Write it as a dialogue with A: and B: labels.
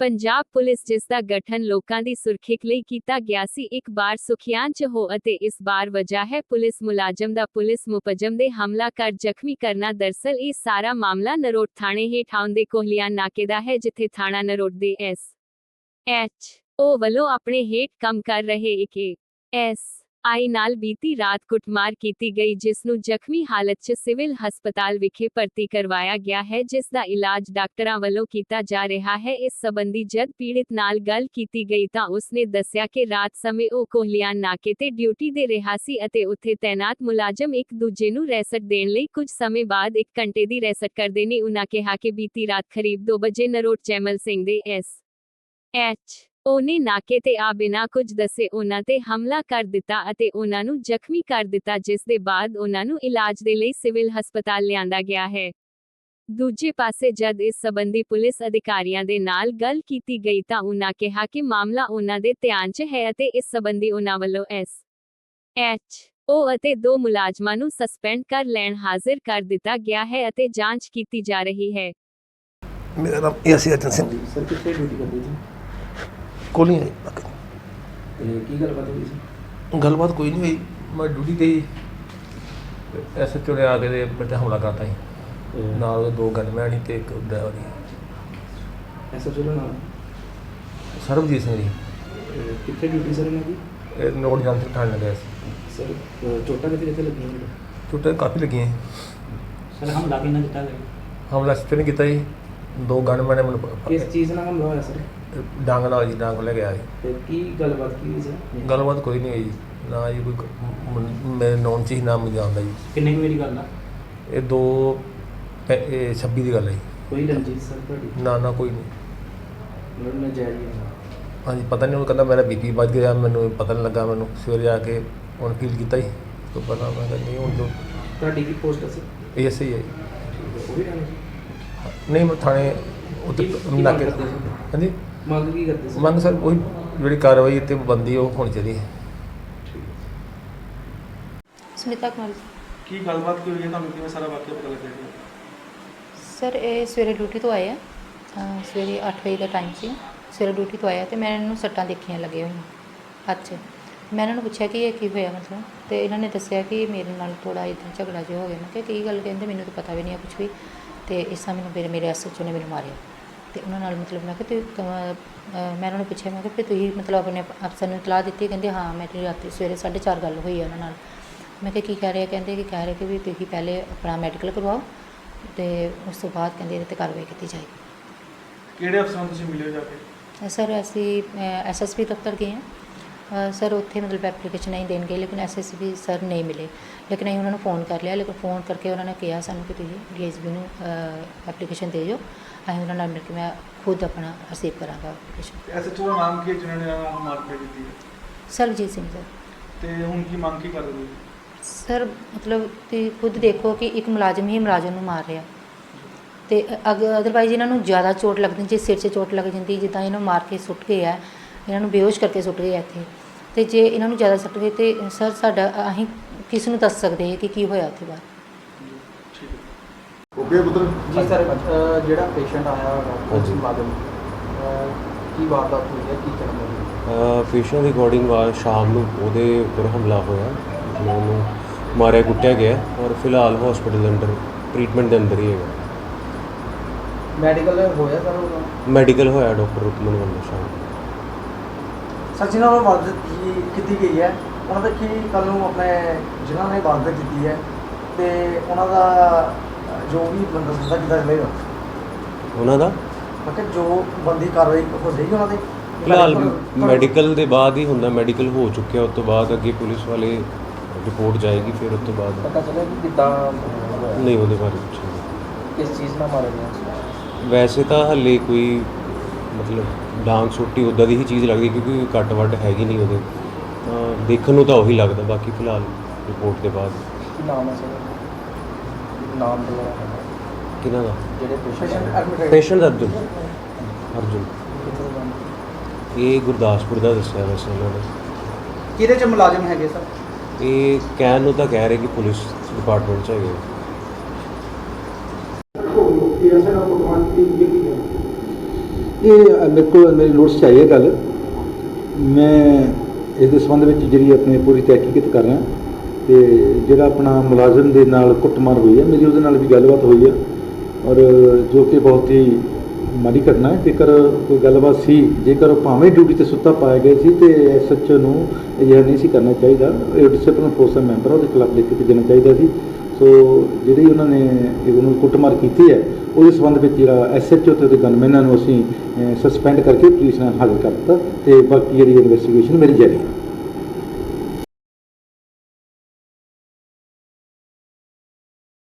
A: Punjab police ਜਿਸ ਦਾ ਗਠਨ ਲੋਕਾਂ ਦੀ ਸੁਰੱਖਿਆ ਲਈ ਕੀਤਾ ਗਿਆ ਸੀ, ਇੱਕ ਵਾਰ ਸੁਖਿਆਨ ਚ ਹੋ ਅਤੇ ਇਸ ਬਾਰ ਵਜ੍ਹਾ ਹੈ ਪੁਲਿਸ ਮੁਲਾਜ਼ਮ ਦਾ ਪੁਲਿਸ ਮੁਪਜਮ ਦੇ ਹਮਲਾ ਕਰ ਜ਼ਖਮੀ ਕਰਨਾ। ਦਰਸਲ ਇਹ ਸਾਰਾ ਮਾਮਲਾ ਨਰੋਟ ਥਾਣੇ ਹੇਠ ਆਉਂਦੇ ਕੋਹਲੀਆਂ ਨਾਕੇ ਦਾ ਹੈ, ਜਿੱਥੇ ਥਾਣਾ ਨਰੋਟ ਦੇ ਐਸ ਐਚ ਓ ਵੱਲੋਂ ਆਪਣੇ ਹੇਠ ਕੰਮ ਕਰ ਰਹੇ ਇੱਕ ਐਸ ਆਈ ਨਾਲ ਬੀਤੀ ਰਾਤ ਕੁੱਟਮਾਰ ਕੀਤੀ ਗਈ, ਜਿਸ ਨੂੰ ਜ਼ਖਮੀ ਹਾਲਤ 'ਚ ਸਿਵਲ ਹਸਪਤਾਲ ਵਿਖੇ ਭਰਤੀ ਕਰਵਾਇਆ ਗਿਆ ਹੈ, ਜਿਸ ਦਾ ਇਲਾਜ ਡਾਕਟਰਾਂ ਵੱਲੋਂ ਕੀਤਾ ਜਾ ਰਿਹਾ ਹੈ। ਇਸ ਸੰਬੰਧੀ ਜਦ ਪੀੜਿਤ ਨਾਲ ਗੱਲ ਕੀਤੀ ਗਈ ਤਾਂ ਉਸਨੇ ਦੱਸਿਆ ਕਿ ਰਾਤ ਸਮੇਂ ਉਹ ਕੋਹਲੀਆਂ ਨਾਕੇ ਤੇ ਡਿਊਟੀ ਦੇ ਰਿਹਾ ਸੀ ਅਤੇ ਉੱਥੇ ਤੈਨਾਤ ਮੁਲਾਜ਼ਮ ਇੱਕ ਦੂਜੇ ਨੂੰ ਰੈਸਟ ਦੇਣ ਲਈ ਕੁਝ ਸਮੇਂ ਬਾਅਦ ਇੱਕ ਘੰਟੇ ਦੀ ਰੈਸਟ ਕਰਦੇ ਨੇ। ਉਨ੍ਹਾਂ ਕਿਹਾ ਕਿ ਬੀਤੀ ਰਾਤ ਕਰੀਬ 2 ਵਜੇ ਨਰੋਟ ਜੈਮਲ ਸਿੰਘ ਦੇ ਐਸ ਐਚ ਉਹਨੇ ਨਾਕੇ ਤੇ ਆ ਬਿਨਾਂ ਕੁਝ ਦੱਸੇ ਉਹਨਾਂ ਤੇ ਹਮਲਾ ਕਰ ਦਿੱਤਾ ਅਤੇ ਉਹਨਾਂ ਨੂੰ ਜ਼ਖਮੀ ਕਰ ਦਿੱਤਾ ਜਿਸ ਦੇ ਬਾਅਦ ਉਹਨਾਂ ਨੂੰ ਇਲਾਜ ਦੇ ਲਈ ਸਿਵਲ ਹਸਪਤਾਲ ਲਿਆਂਦਾ ਗਿਆ ਹੈ। ਦੂਜੇ ਪਾਸੇ ਜਦ ਇਸ ਸੰਬੰਧੀ ਪੁਲਿਸ ਅਧਿਕਾਰੀਆਂ ਦੇ ਨਾਲ ਗੱਲ ਕੀਤੀ ਗਈ ਤਾਂ ਉਹਨਾਂ ਕਿਹਾ ਕਿ ਮਾਮਲਾ ਉਹਨਾਂ ਦੇ ਧਿਆਨ 'ਚ ਹੈ ਅਤੇ ਇਸ ਸੰਬੰਧੀ ਉਹਨਾਂ ਵੱਲੋਂ ਐਸ ਐਚ ਓ ਅਤੇ ਦੋ ਮੁਲਾਜ਼ਮਾਂ ਨੂੰ ਸਸਪੈਂਡ ਕਰ ਲੈਣ ਹਾਜ਼ਰ ਕਰ ਦਿੱਤਾ ਗਿਆ ਹੈ ਅਤੇ ਜਾਂਚ ਕੀਤੀ ਜਾ ਰਹੀ ਹੈ।
B: ਮੇਰਾ ਨਾਮ A C Arjan Singh.
C: Sir ਕਿੱਥੇ ਡਿਊਟੀ ਕਰਦੇ ਸੀ
B: ਕੋਲੀ ਹੈ
C: ਤੇ ਕੀ ਗੱਲਬਾਤ ਹੋਈ ਸੀ?
B: ਗੱਲਬਾਤ ਕੋਈ ਨਹੀਂ ਹੋਈ। ਮੈਂ ਡਿਊਟੀ ਤੇ ਹੀ ਐਸਐਚਓ ਨੇ ਆ ਕੇ ਤੇ ਮੇਰੇ ਤੇ ਹਮਲਾ ਕਰਤਾ ਸੀ। ਨਾਲ ਦੋ ਗਨਮੈਨ ਸੀ ਤੇ ਇੱਕ ਡਰਾਈਵਰ ਸੀ।
C: ਦਾ ਨਾਮ?
B: ਸਰਬਜੀਤ ਸਿੰਘ ਜੀ।
C: ਤੇ ਕਿੱਥੇ ਡਿਊਟੀ ਸਰ ਇਹਨਾਂ ਦੀ?
B: ਇਹ ਨੋਟ ਤੇ ਠਾਣ ਲੱਗਿਆ ਸੀ।
C: ਸਰ ਅਹ ਚੋਟਾਂ ਕਿੱਥੇ ਕਿੱਥੇ ਲੱਗੀਆਂ ਨੇ?
B: ਚੋਟਾਂ ਕਾਫੀ ਲੱਗੀਆਂ ਸੀ।
D: ਸਰ ਹਮਲਾ ਕਿੰਨਾ ਕੀਤਾ ਗਿਆ?
B: ਹਮਲਾ ਸਿੱਧੇ ਨੇ ਕੀਤਾ ਜੀ? ਦੋ ਗਨਮੈਨ ਨੇ ਮੈਨੂੰ ਪ- ਪ-
C: ਕਿਸ ਚੀਜ਼ ਨਾਲ ਹਮਲਾ ਹੋਇਆ ਸਰ?
B: ਡਾਂਗ ਨਾਲ ਜੀ ਡਾਂਗ ਲੈ ਗਿਆ ਜੀ
C: ਤੇ ਕੀ ਗੱਲਬਾਤ ਕੀ ਹੋਈ ਸਰ?
B: ਗੱਲਬਾਤ ਕੋਈ ਨਹੀਂ ਹੋਈ ਜੀ। ਨਾ ਜੀ ਕੋਈ ਕ- ਮ- ਮੇਰੇ ਨੌਨ ਚ ਹੀ ਨਾਮ ਮੈਨੂੰ ਜਾਣਦਾ ਜੀ।
D: ਕਿੰਨੇ ਕੁ ਮੇਰੀ ਗੱਲ ਆ?
B: ਇਹ ਦੋ ਪੈ- ਇਹ 26 ਦੀ ਗੱਲ ਹੈ ਜੀ।
C: ਕੋਈ ਰਣਜੀਤ ਸਰ ਤੁਹਾਡੀ?
B: ਨਾ ਨਾ ਕੋਈ ਨਹੀਂ।
C: ਮਤਲਬ ਨਜਾਇਜ਼ ਹੈ।
B: ਹਾਂਜੀ ਪਤਾ ਨਹੀਂ ਉਹ ਕਹਿੰਦਾ ਮੇਰਾ ਬੀਪੀ ਵੱਧ ਗਿਆ ਮੈਨੂੰ ਪਤਾ ਨਹੀਂ ਲੱਗਾ ਮੈਨੂੰ। ਸਵੇਰੇ ਆ ਕੇ ਹੁਣ ਫੀਲ ਕੀਤਾ ਹੀ ਤੋਂ ਪਤਾ ਮੈਂ ਕਿਹਾ ਨਹੀਂ ਹੁਣ ਜੋ
C: ਤੁਹਾਡੀ ਕੀ ਪੋਸਟ ਸਰ?
B: ਇਹ ਸਹੀ ਹੈ ਜੀ।
C: ਉਹ ਵੀ ਸੀ
B: ਨਹੀਂ ਮੈਂ ਥਾਣੇ ਉੱਤੇ
C: ਕੀ- ਕੀ
B: ਨਾ
C: ਮੰਗ
B: ਕੇ
C: ਕਰਦੇ ਸੀ?
B: ਹਾਂਜੀ?
C: ਮੰਗ ਕੀ ਕਰਦੇ ਸੀ?
B: ਮੰਗ ਸਰ ਜਿਹੜੀ ਕਾਰਵਾਈ ਇੱਥੇ ਬੰਦੀ ਉਹ ਹੋਣੀ ਚਾਹੀਦੀ ਹੈ।
E: ਸੁਨੀਤਾ ਕੁਮਾਰੀ
F: ਕੀ ਗੱਲਬਾਤ ਕੀ ਹੋਈ ਹੈ? ਤੁਹਾਨੂੰ ਕਿਵੇਂ ਸਾਰਾ ਵਾਕਿਆ ਪਤਾ ਲੱਗਿਆ ਜੀ?
E: ਸਰ ਇਹ ਸਵੇਰੇ ਡਿਊਟੀ ਤੋਂ ਆਏ ਆ। ਅਹ ਸਵੇਰੇ 8 ਵਜੇ ਦਾ ਟਾਈਮ ਸੀ। ਸਵੇਰੇ ਡਿਊਟੀ ਤੋਂ ਆਇਆ ਤੇ ਮੈਂ ਇਹਨਾਂ ਨੂੰ ਸੱਟਾਂ ਦੇਖੀਆਂ ਲੱਗੇ ਹੋਈਆਂ ਹੱਥ 'ਚ। ਮੈਂ ਇਹਨਾਂ ਨੂੰ ਪੁੱਛਿਆ ਕਿ ਇਹ ਕੀ ਹੋਇਆ ਮਤਲਬ? ਤੇ ਇਹਨਾਂ ਨੇ ਦੱਸਿਆ ਕਿ ਮੇਰੇ ਨਾਲ ਥੋੜਾ ਇਦਾਂ ਝਗੜਾ ਜਿਹਾ ਹੋ ਗਿਆ। ਮੈਂ ਕਿਹਾ ਕੀ ਗੱਲ? ਕਹਿੰਦੇ ਮੈਨੂੰ ਤਾਂ ਪਤਾ ਵੀ ਨਹੀਂ ਹੈ ਕੁਝ ਵੀ। ਤੇ ਇਸ ਤਰ੍ਹਾਂ ਮੈਨੂੰ ਮੇਰੇ ਮੇਰੇ ਐਸਐਚਓ ਨੇ ਮੈਨੂੰ ਮਾਰਿਆ। ਤੇ ਉਹਨਾਂ ਨਾਲ ਮਤਲਬ ਮੈਂ ਕਿਹਾ ਅਹ ਮੈਂ ਉਹਨਾਂ ਨੂੰ ਪੁੱਛਿਆ ਮੈਂ ਕਿਹਾ ਤੁਸੀਂ ਮਤਲਬ ਆਪਣੇ ਅਫਸਰ ਨੂੰ ਇਤਲਾਹ ਦਿੱਤੀ? ਕਹਿੰਦੇ ਹਾਂ ਮੇਰੀ ਰਾਤੀ ਸਵੇਰੇ 4:30 ਗੱਲ ਹੋਈ ਹੈ ਉਹਨਾਂ ਨਾਲ। ਮੈਂ ਕਿਹਾ ਕੀ ਕਹਿ ਰਹੇ ਕਹਿੰਦੇ ਕਿ ਕਹਿ ਰਹੇ ਕਿ ਵੀ ਤੁਸੀਂ ਪਹਿਲੇ ਆਪਣਾ ਮੈਡੀਕਲ ਕਰਵਾਓ ਤੇ ਉਸ ਤੋਂ ਬਾਅਦ ਕਹਿੰਦੇ ਇਹਦੇ ਤੇ ਕਾਰਵਾਈ ਕੀਤੀ ਜਾਏਗੀ।
F: ਕਿਹੜੇ ਅਫਸਰਾਂ ਤੁਸੀਂ ਮਿਲੇ ਜਾ ਕੇ?
E: ਸਰ ਅਸੀਂ ਐਸਐਸਪੀ ਦਫ਼ਤਰ ਗਏ ਹਾਂ। ਸਰ ਉੱਥੇ ਮਤਲਬ ਐਪਲੀਕੇਸ਼ਨ ਨਹੀਂ ਦੇਣ ਗਏ ਲੇਕਿਨ ਐਸਐਸਪੀ ਸਰ ਨਹੀਂ ਮਿਲੇ। ਲੇਕਿਨ ਅਸੀਂ ਉਹਨਾਂ ਨੂੰ ਫੋਨ ਕਰ ਲਿਆ ਲੇਕਿਨ ਫੋਨ ਕਰਕੇ ਉਹਨਾਂ ਨੇ ਕਿਹਾ ਸਾਨੂੰ ਕਿ ਤੁਸੀਂ ਡੀਐਸਪੀ ਨੂੰ ਐਪਲੀਕੇਸ਼ਨ ਦੇ ਦਿਓ। ਅਸੀਂ ਉਹਨਾਂ ਨਾਲ ਮਿਲ ਕੇ ਮੈਂ ਖੁਦ ਆਪਣਾ ਰਿਸੀਵ ਕਰਾਂਗਾ ਐਪਲੀਕੇਸ਼ਨ
F: ਐਸਐਚਓ ਦਾ ਨਾਮ ਕੀ ਹੈ ਜਿਨ੍ਹਾਂ ਨੇ ਆਹ ਮਾਰਕੀਟ ਕੀਤੀ ਹੈ?
E: ਸਰਬਜੀਤ ਸਿੰਘ ਸਰ।
F: ਤੇ ਹੁਣ ਕੀ ਮੰਗ ਕੀ ਕਰ ਰਹੇ ਹੋ
E: ਸਰ ਮਤਲਬ ਤੁਸੀਂ ਖੁਦ ਦੇਖੋ ਕਿ ਇੱਕ ਮੁਲਾਜ਼ਮ ਹੀ ਮੁਲਾਜ਼ਮ ਨੂੰ ਮਾਰ ਰਿਹਾ। ਤੇ ਅਦਰਵਾਈਜ਼ ਇਹਨਾਂ ਨੂੰ ਜ਼ਿਆਦਾ ਚੋਟ ਲੱਗਦੀ ਜੇ ਸਿਰ 'ਚ ਚੋਟ ਲੱਗ ਜਾਂਦੀ ਜਿੱਦਾਂ ਇਹਨੂੰ ਮਾਰ ਕੇ ਸੁੱਟ ਗਏ ਆ ਇਹਨਾਂ ਨੂੰ ਬੇਹੋਸ਼ ਕਰਕੇ ਸੁੱਟ ਗਏ ਇੱਥੇ। ਤੇ ਜੇ ਇਹਨਾਂ ਨੂੰ ਜ਼ਿਆਦਾ ਸੱਟ ਗਏ ਤੇ ਸਰ ਸਾਡਾ ਅਸੀਂ ਕਿਸ ਨੂੰ ਦੱਸ ਸਕਦੇ ਹਾਂ ਕਿ ਕੀ ਹੋਇਆ ਉੱਥੇ ਬਾਹਰ
F: ਠੀਕ ਹੈ
G: ਓਕੇ ਪੁੱਤਰ।
C: ਜੀ ਸਰ ਅਹ ਜਿਹੜਾ ਪੇਸ਼ੈਂਟ ਆਇਆ ਮੁਲਾਜ਼ਮ ਅਹ ਕੀ ਵਾਰਦਾਤ ਹੋਈ ਹੈ? ਕੀ ਕਰਨ ਲੱਗੇ
G: ਪੇਸ਼ੈਂਟ ਦੀ ਅਕੋਰਡਿੰਗ ਸ਼ਾਮ ਨੂੰ ਉਹਦੇ ਉੱਪਰ ਹਮਲਾ ਹੋਇਆ। ਜਿਵੇਂ ਉਹਨੂੰ ਮਾਰਿਆ ਕੁੱਟਿਆ ਗਿਆ। ਔਰ ਫਿਲਹਾਲ ਹਸਪੀਟਲ ਦੇ ਅੰਦਰ ਟ੍ਰੀਟਮੈਂਟ ਦੇ ਅੰਦਰ ਹੀ ਹੈਗਾ।
C: ਮੈਡੀਕਲ ਹੋਇਆ ਸਰ ਉਹਦਾ?
G: ਮੈਡੀਕਲ ਹੋਇਆ ਡਾਕਟਰ ਰੁਕਮਨ ਵੱਲੋਂ ਸ਼ਾਮ ਨੂੰ।
H: ਜਿਨ੍ਹਾਂ ਨੂੰ ਵਾਰਦਾਤ ਕੀ- ਕੀਤੀ ਗਈ ਹੈ। ਉਹਨਾਂ ਦਾ ਕੀ ਕੱਲ ਨੂੰ ਆਪਣੇ ਜਿਨ੍ਹਾਂ ਨੇ ਵਾਰਦਾਤ ਕੀਤੀ ਹੈ ਤੇ ਉਹਨਾਂ ਦਾ ਜੋ ਵੀ ਬੰਦਾ ਸਜ਼ਾ ਕੀਤਾ ਜਾਵੇਗਾ
G: ਉਹਨਾਂ ਦਾ?
H: ਮੈਂ ਕਿਹਾ ਜੋ ਬੰਦੀ ਕਾਰਵਾਈ ਹੋ ਜਾਏਗੀ ਉਹਨਾਂ ਦੇ।
G: ਫਿਲਹਾਲ ਮੈਡੀਕਲ ਦੇ ਬਾਅਦ ਹੀ ਹੁੰਦਾ ਮੈਡੀਕਲ ਹੋ ਚੁੱਕਿਆ ਉਸ ਤੋਂ ਬਾਅਦ ਅੱਗੇ ਪੁਲਿਸ ਵਾਲੇ ਰਿਪੋਰਟ ਜਾਏਗੀ ਫਿਰ ਉਸ ਤੋਂ ਬਾਅਦ
C: ਪਤਾ ਚੱਲਿਆ ਕਿ ਕਿੱਦਾਂ
G: ਨਹੀਂ ਉਹਦੇ ਬਾਰੇ ਨਹੀਂ।
C: ਕਿਸ ਚੀਜ਼ ਨਾਲ ਮਾਰਿਆ ਗਿਆ?
G: ਵੈਸੇ ਤਾਂ ਹੱਲੇ ਕੋਈ ਮਤਲਬ ਡਾਂਗ ਛੁੱਟੀ ਉਦਾਂ ਦੀ ਹੀ ਚੀਜ਼ ਲੱਗਦੀ ਕਿਉਂਕਿ ਕੱਟ ਵੱਟ ਹੈਗੀ ਨਹੀਂ ਉਹਦੇ। ਤਾਂ ਦੇਖਣ ਨੂੰ ਤਾਂ ਉਹੀ ਲੱਗਦਾ ਬਾਕੀ ਫਿਲਹਾਲ ਰਿਪੋਰਟ ਦੇ ਬਾਅਦ।
C: ਕੀ ਨਾਮ ਹੈ ਸਰ? ਨਾਮ ਵਗੈਰਾ ਹੈ?
G: ਕਿਹਨਾਂ ਦਾ?
C: ਜਿਹੜੇ ਪੇਸ਼ੈਂਟ।
G: ਪੇਸ਼ੈਂਟ ਅਰਜੁਨ ਅਰਜੁਨ। ਇਹ ਗੁਰਦਾਸਪੁਰ ਦਾ ਦੱਸਿਆ ਵੈਸੇ ਇਹਨਾਂ ਨੇ।
H: ਕਿਹਦੇ ਚ ਮੁਲਾਜ਼ਮ ਹੈਗੇ ਸਰ?
G: ਇਹ ਕਹਿਣ ਨੂੰ ਤਾਂ ਕਹਿ ਰਹੇ ਕਿ ਪੁਲਿਸ ਡਿਪਾਰਟਮੈਂਟ 'ਚ ਹੈਗੇ
I: ਇਹ ਇਹ ਮੇਰੇ ਕੋਲ ਮੇਰੀ ਨੋਟਸ 'ਚ ਆਈ ਹੈ ਗੱਲ। ਮੈਂ ਇਸ ਦੇ ਸੰਬੰਧ ਵਿੱਚ ਜਿਹੜੀ ਆਪਣੀ ਪੂਰੀ ਤਹਿਕੀਕਤ ਕਰ ਰਿਹਾ। ਤੇ ਜਿਹੜਾ ਆਪਣਾ ਮੁਲਾਜ਼ਮ ਦੇ ਨਾਲ ਕੁੱਟਮਾਰ ਹੋਈ ਹੈ ਮੇਰੀ ਉਹਦੇ ਨਾਲ ਵੀ ਗੱਲਬਾਤ ਹੋਈ ਹੈ ਔਰ ਜੋ ਕਿ ਬਹੁਤ ਹੀ ਮਾੜੀ ਘਟਨਾ ਹੈ। ਜੇਕਰ ਕੋਈ ਗੱਲਬਾਤ ਸੀ ਜੇਕਰ ਉਹ ਭਾਵੇਂ ਡਿਊਟੀ ਤੇ ਸੁੱਤਾ ਪਾਇਆ ਗਿਆ ਸੀ ਤੇ ਐਸਐਚਓ ਨੂੰ ਇਹ ਨਹੀਂ ਸੀ ਕਰਨਾ ਚਾਹੀਦਾ। ਇਹ ਡਿਸਪਲਿਨ ਫੋਰਸ ਦਾ ਮੈਂਬਰ ਆ, ਉਹਦੇ ਖਿਲਾਫ ਲਿਖ ਕੇ ਭੇਜਣਾ ਚਾਹੀਦਾ ਸੀ। ਸੋ ਜਿਹੜੀ ਉਹਨਾਂ ਨੇ ਇਹ ਉਹਨੂੰ ਕੁੱਟਮਾਰ ਕੀਤੀ ਹੈ, ਉਹਦੇ ਸੰਬੰਧ ਵਿੱਚ ਜਿਹੜਾ ਐਸਐਚਓ ਤੇ ਉਹਦੇ ਗਨਮੈਨਾਂ ਨੂੰ ਅਸੀਂ ਸਸਪੈਂਡ ਕਰਕੇ ਪੁਲਿਸ ਨਾਲ ਹਾਜ਼ਰ ਕਰ ਦਿੱਤਾ ਤੇ ਬਾਕੀ ਜਿਹੜੀ ਇਨਵੈਸਟੀਗੇਸ਼ਨ ਮੇਰੀ ਜਾਰੀ ਹੈ।